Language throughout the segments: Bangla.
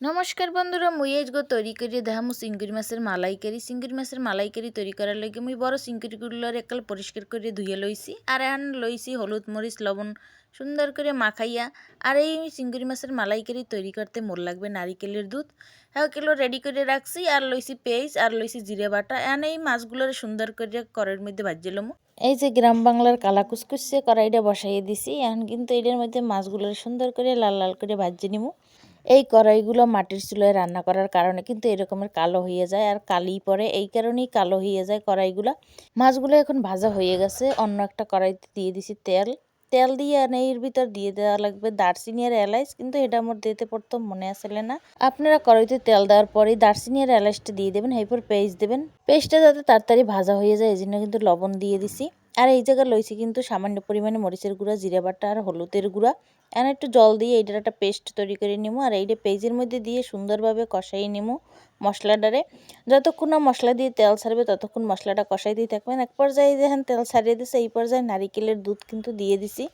নমস্কার বন্ধুরা, মুই আজ গো তৈরি করে দেখামু চিংড়ি মাছের মালাইকারি। চিংড়ি মাছের মালাইকারি তৈরি করার লাগে মুই বড় চিংড়িগুলোর একাল পরিষ্কার করে ধুয়ে লইছি। আর এখন লইছি হলুদ মরিচ, লবণ, সুন্দর করে মাখাইয়া। আর এই চিংড়ি মাছের মালাইকারি তৈরি করতে মোর লাগবে নারিকেলের দুধ। হ্যাঁ কিলো রেডি করে রাখছি, আর লইছি পেঁয়াজ, আর লইছি জিরে বাটা। এখন এই মাছগুলোর সুন্দর করে করের মধ্যে ভাজিলাম এই যে গ্রাম বাংলার কালা কুচকুচে কড়াইটা বসাইয়ে দিছি, এখন কিন্তু এটার মধ্যে মাছগুলোর সুন্দর করে লাল লাল করে ভাজিয়ে নিমু। এই কড়াইগুলো মাটির চুলায় রান্না করার কারণে কিন্তু এরকমের কালো হয়ে যায় আর কালি পরে এই কারণেই কালো হয়ে যায় কড়াইগুলো। মাছগুলো এখন ভাজা হয়ে গেছে। অন্য একটা কড়াইতে দিয়ে দিছি তেল। তেল দিয়ে আর এর ভিতর দিয়ে দেওয়া লাগবে দারচিনি আর এলাইচ, কিন্তু এটা আমার দিতে পড়তো মনে আসলে না। আপনারা কড়াইতে তেল দেওয়ার পরেই দারচিনি আর এলাচটা দিয়ে দেবেন এরপর পেস্ট দেবেন। পেস্টটা যাতে তাড়াতাড়ি ভাজা হয়ে যায় এই জন্য কিন্তু লবণ দিয়ে দিছি। আর এই জায়গায় লইছি কিন্তু সামান্য পরিমাণে মরিচের গুঁড়া, জিরা বাটা আর হলুদের গুঁড়া। এন একটু জল দিয়ে এইটার একটা পেস্ট তৈরি করে নেব আর এইটা পেজের মধ্যে দিয়ে সুন্দরভাবে কষাই নিবো মশলাটারে। যতক্ষণ না মশলা দিয়ে তেল ছাড়বে ততক্ষণ মশলাটা কষাই দিয়ে থাকবেন। এক পর্যায়ে দেখেন তেল ছাড়িয়ে দিছে, এই পর্যায়ে নারিকেলের দুধ কিন্তু দিয়ে দিছি।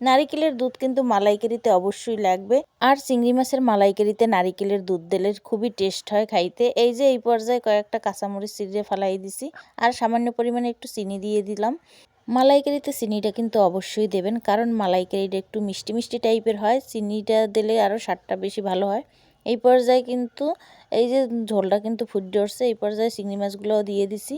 নারিকেলের দুধ কিন্তু মালাইকারিতে অবশ্যই লাগবে। আর চিংড়ি মাছের মালাইকারিতে নারিকেলের দুধ দিলে খুবই টেস্ট হয় খাইতে। এই যে এই পর্যায়ে কয়েকটা কাঁচামরিচ চিড়ে ফালাই দিছি আর সামান্য পরিমাণে একটু চিনি দিয়ে দিলাম। মালাইকারিতে চিনিটা কিন্তু অবশ্যই দেবেন, কারণ মালাইকারিটা একটু মিষ্টি মিষ্টি টাইপের হয়, চিনিটা দিলে আরও স্বাদটা বেশি ভালো হয়। এই পর্যায়ে কিন্তু এই যে ঝোলটা কিন্তু ফুটে উঠছে, এই পর্যায়ে চিংড়ি মাছগুলোও দিয়ে দিছি।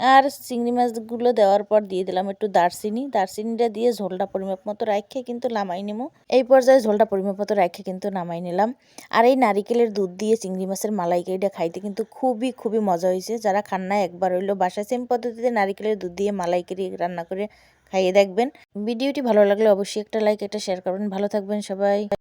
আর চিংড়ি মাছগুলো দেওয়ার পর দিয়ে দিলাম একটু দারচিনি। দারচিনিটা দিয়ে ঝোলটা পরিমাপ মতো রাখে কিন্তু নামাই নিব এই পর্যায়ে ঝোলটা পরিমাপ মতো রাখে কিন্তু নামাই নিলাম। আর এই নারিকেলের দুধ দিয়ে চিংড়ি মাছের মালাইকারিটা খাইতে কিন্তু খুবই খুবই মজা হয়েছে। যারা খান না একবার হইল বাসায় সেম পদ্ধতিতে নারিকেলের দুধ দিয়ে মালাইকারি রান্না করে খাইয়ে দেখবেন। ভিডিওটি ভালো লাগলে অবশ্যই একটা লাইক এটা শেয়ার করবেন। ভালো থাকবেন সবাই।